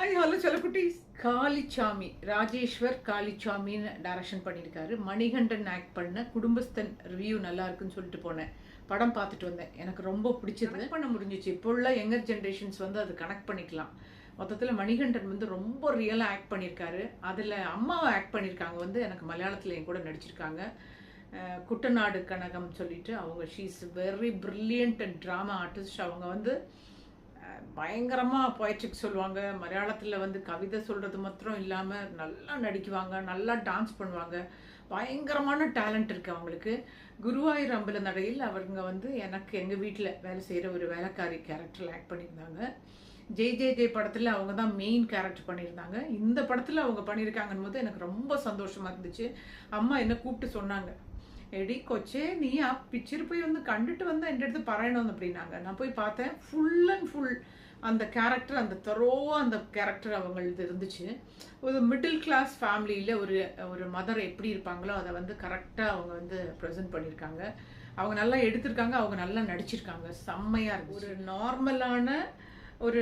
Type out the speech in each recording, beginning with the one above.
Hi hello செல்லக்குட்டீஸ். காளிச்சாமி ராஜேஸ்வர் காளிச்சாமின்னு direction பண்ணியிருக்காரு. மணிகண்டன் ஆக்ட் பண்ண குடும்பஸ்தன் ரிவ்யூ நல்லா இருக்குன்னு சொல்லிட்டு போனேன். படம் பார்த்துட்டு வந்தேன். எனக்கு ரொம்ப பிடிச்சது. பண்ண முடிஞ்சிச்சு. இப்போ உள்ள யங்கர் ஜென்ரேஷன்ஸ் வந்து அது கனெக்ட் பண்ணிக்கலாம். மொத்தத்தில் மணிகண்டன் வந்து ரொம்ப ரியலாக ஆக்ட் பண்ணியிருக்காரு. அதில் அம்மாவை ஆக்ட் பண்ணியிருக்காங்க. வந்து எனக்கு மலையாளத்தில் என் கூட நடிச்சிருக்காங்க. குட்டநாடு கனகம் சொல்லிட்டு அவங்க she's very brilliant and drama artist அவங்க வந்து பயங்கரமாக போய்ட்ரிக் பொயட்ரிக் சொல்லுவாங்க. மலையாளத்தில் வந்து கவிதை சொல்கிறது மாத்திரம் இல்லாமல் நல்லா நடிக்குவாங்க. நல்லா டான்ஸ் பண்ணுவாங்க. பயங்கரமான டேலண்ட் இருக்குது அவங்களுக்கு. குருவாயூர் அம்பல நடையில் அவங்க வந்து எனக்கு எங்கள் வீட்டில் வேலை செய்கிற ஒரு வேலைக்காரி கேரக்டரில் ஆக்ட் பண்ணியிருந்தாங்க. ஜெய் ஜெய் ஜெய் படத்தில் அவங்க தான் மெயின் கேரக்டர் பண்ணியிருந்தாங்க. இந்த படத்தில் அவங்க பண்ணியிருக்காங்கன்னு போது எனக்கு ரொம்ப சந்தோஷமாக இருந்துச்சு. அம்மா என்ன கூப்பிட்டு சொன்னாங்க. எடி கொச்சே நீ ആ പിക്ചർ പോയി ഒന്ന് കണ്ടിട്ട് വന്ന് എൻ്റെ അടുത്ത് പറയണമെന്ന് அப்படின்னாங்க நான் போய் பார்த்தேன் ஃபுல் அண்ட் ஃபுல் அந்த கேரக்டர் அந்த தரோவா அந்த கேரக்டர் அவங்களது இருந்துச்சு ஒரு மிடில் கிளாஸ் ஃபேமிலியில் ஒரு ஒரு மதர் எப்படி இருப்பாங்களோ அதை வந்து கரெக்டாக அவங்க வந்து ப்ரெசென்ட் பண்ணியிருக்காங்க அவங்க நல்லா எடுத்திருக்காங்க அவங்க நல்லா நடிச்சிருக்காங்க செம்மையாக இருக்கு ஒரு நார்மலான ஒரு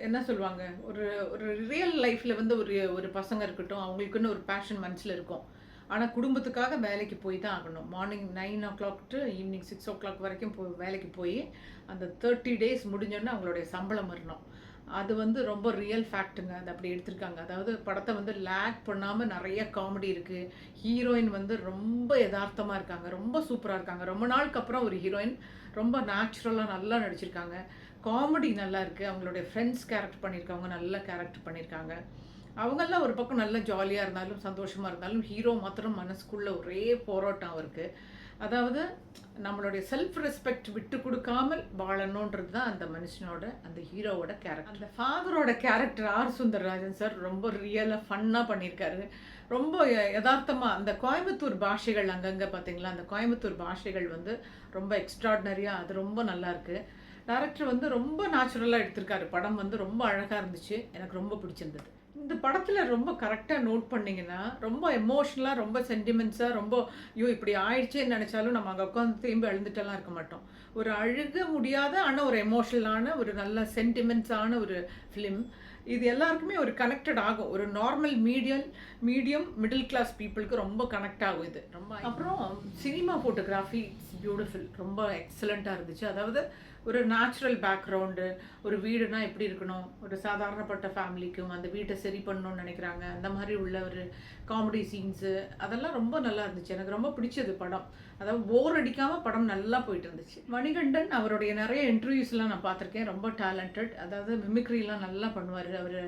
என்ன சொல்லுவாங்க ஒரு ஒரு ரியல் லைஃப்பில் வந்து ஒரு ஒரு பசங்க இருக்கட்டும் அவங்களுக்குன்னு ஒரு பேஷன் மனசில் இருக்கும் ஆனால் குடும்பத்துக்காக வேலைக்கு போய் தான் ஆகணும். Morning nine o'clock to evening six o'clock வரைக்கும் போய் வேலைக்கு போய் அந்த தேர்ட்டி டேஸ் முடிஞ்சோடனே அவங்களுடைய சம்பளம் வரணும். அது வந்து ரொம்ப ரியல் ஃபேக்ட்டுங்க அது அப்படி எடுத்திருக்காங்க. அதாவது படத்தை வந்து லேக் பண்ணாமல் நிறைய காமெடி இருக்குது ஹீரோயின் வந்து ரொம்ப யதார்த்தமாக இருக்காங்க. ரொம்ப சூப்பராக இருக்காங்க. ரொம்ப நாளுக்கு அப்புறம் ஒரு ஹீரோயின் ரொம்ப நேச்சுரலாக நல்லா நடிச்சிருக்காங்க. காமெடி நல்லா இருக்குது அவங்களுடைய ஃப்ரெண்ட்ஸ் கேரக்டர் பண்ணியிருக்கவங்க நல்ல கேரக்டர் பண்ணியிருக்காங்க. அவங்கெல்லாம் ஒரு பக்கம் நல்ல ஜாலியாக இருந்தாலும் சந்தோஷமாக இருந்தாலும் ஹீரோ மாத்திரம் மனசுக்குள்ளே ஒரே போராட்டம் அவருக்கு. அதாவது நம்மளுடைய செல்ஃப் ரெஸ்பெக்ட் விட்டு கொடுக்காமல் வாழணுன்றது தான் அந்த மனுஷனோட அந்த ஹீரோவோட கேரக்டர் அந்த ஃபாதரோட கேரக்டர் ஆர் சுந்தரராஜன் சார் ரொம்ப ரியலாக ஃபன்னாக பண்ணியிருக்காரு ரொம்ப யதார்த்தமாக அந்த கோயம்புத்தூர் பாஷைகள் அங்கங்கே பார்த்தீங்களா அந்த கோயம்புத்தூர் பாஷைகள் வந்து ரொம்ப எக்ஸ்ட்ராடினரியாக அது ரொம்ப நல்லாயிருக்கு டேரக்டர் வந்து ரொம்ப நேச்சுரலாக எடுத்திருக்காரு. படம் வந்து ரொம்ப அழகாக இருந்துச்சு. எனக்கு ரொம்ப பிடிச்சிருந்தது. இந்த படத்தில் ரொம்ப கரெக்டாக நோட் பண்ணீங்கன்னா ரொம்ப எமோஷ்னலாக ரொம்ப சென்டிமெண்ட்ஸாக ரொம்ப ஐயோ இப்படி ஆயிடுச்சேன்னு நினச்சாலும் நம்ம அங்கே உட்காந்து திரும்பி அழுந்துட்டெல்லாம் இருக்க மாட்டோம். ஒரு அழுக முடியாத ஆனால் ஒரு எமோஷ்னலான ஒரு நல்ல சென்டிமெண்ட்ஸான ஒரு ஃபிலிம் இது எல்லாருக்குமே ஒரு கனெக்டட் ஆகும். ஒரு normal medium medium middle class பீப்புளுக்கு ரொம்ப கனெக்ட் ஆகும் இது. ரொம்ப அப்புறம் சினிமா ஃபோட்டோகிராஃபி பியூட்டிஃபுல் ரொம்ப எக்ஸலண்ட்டாக இருந்துச்சு. அதாவது ஒரு நேச்சுரல் பேக்ரவுண்டு ஒரு வீடுனா எப்படி இருக்கணும்? ஒரு சாதாரணப்பட்ட ஃபேமிலிக்கும் அந்த வீட்டை சரி பண்ணணும்னு நினைக்கிறாங்க. அந்த மாதிரி உள்ள ஒரு காமெடி சீன்ஸு அதெல்லாம் ரொம்ப நல்லா இருந்துச்சு. எனக்கு ரொம்ப பிடிச்சது படம். அதாவது போர் அடிக்காமல் படம் நல்லா போயிட்டு இருந்துச்சு மணிகண்டன் அவருடைய நிறைய இன்டர்வியூஸ்லாம் நான் பார்த்துருக்கேன். ரொம்ப டேலண்டட் அதாவது மிமிக்ரிலாம் நல்லா பண்ணுவார். அவர்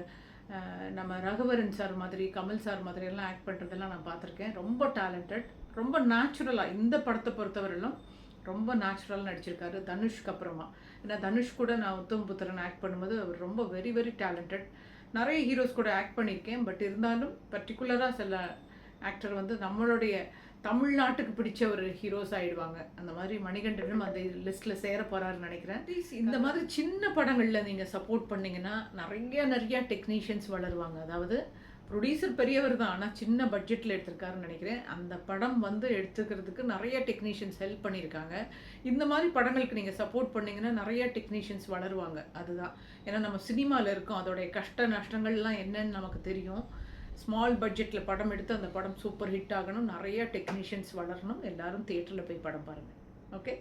நம்ம ரகுவரன் சார் மாதிரி கமல் சார் மாதிரி எல்லாம் ஆக்ட் பண்ணுறதெல்லாம் நான் பார்த்துருக்கேன். ரொம்ப டேலண்டட் ரொம்ப நேச்சுரலாக இந்த படத்தை பொறுத்தவரையிலும் ரொம்ப நேச்சுரலாக நடிச்சிருக்காரு தனுஷ்க்கு அப்புறமா. ஏன்னா தனுஷ் கூட நான் உத்தம் புத்திரன் ஆக்ட் பண்ணும்போது அவர் ரொம்ப வெரி வெரி டேலண்டட் நிறைய ஹீரோஸ் கூட ஆக்ட் பண்ணியிருக்கேன். பட் இருந்தாலும் பர்டிகுலராக சில ஆக்டர் வந்து நம்மளுடைய தமிழ்நாட்டுக்கு பிடிச்ச ஒரு ஹீரோஸ் ஆயிடுவாங்க. அந்த மாதிரி மணிகண்டனும் அந்த லிஸ்ட்டில் சேர போகிறாருன்னு நினைக்கிறேன். இந்த மாதிரி சின்ன படங்களில் நீங்கள் சப்போர்ட் பண்ணீங்கன்னா நிறைய நிறைய டெக்னீஷியன்ஸ் வளருவாங்க. அதாவது ப்ரொடியூசர் பெரியவர் தான் ஆனால் சின்ன பட்ஜெட்டில் எடுத்திருக்காருன்னு நினைக்கிறேன். அந்த படம் வந்து எடுத்துக்கிறதுக்கு நிறைய டெக்னீஷியன்ஸ் ஹெல்ப் பண்ணியிருக்காங்க. இந்த மாதிரி படங்களுக்கு நீங்கள் சப்போர்ட் பண்ணீங்கன்னா நிறைய டெக்னீஷியன்ஸ் வளருவாங்க. அதுதான். ஏன்னா நம்ம சினிமாவில் இருக்கோம். அதோடைய கஷ்ட நஷ்டங்கள்லாம் என்னன்னு நமக்கு தெரியும். ஸ்மால் பட்ஜெட்டில் படம் எடுத்து அந்த படம் சூப்பர் ஹிட் ஆகணும். நிறைய டெக்னீஷியன்ஸ் வளரணும். எல்லாரும் தியேட்டரில் போய் படம் பாருங்கள் ஓகே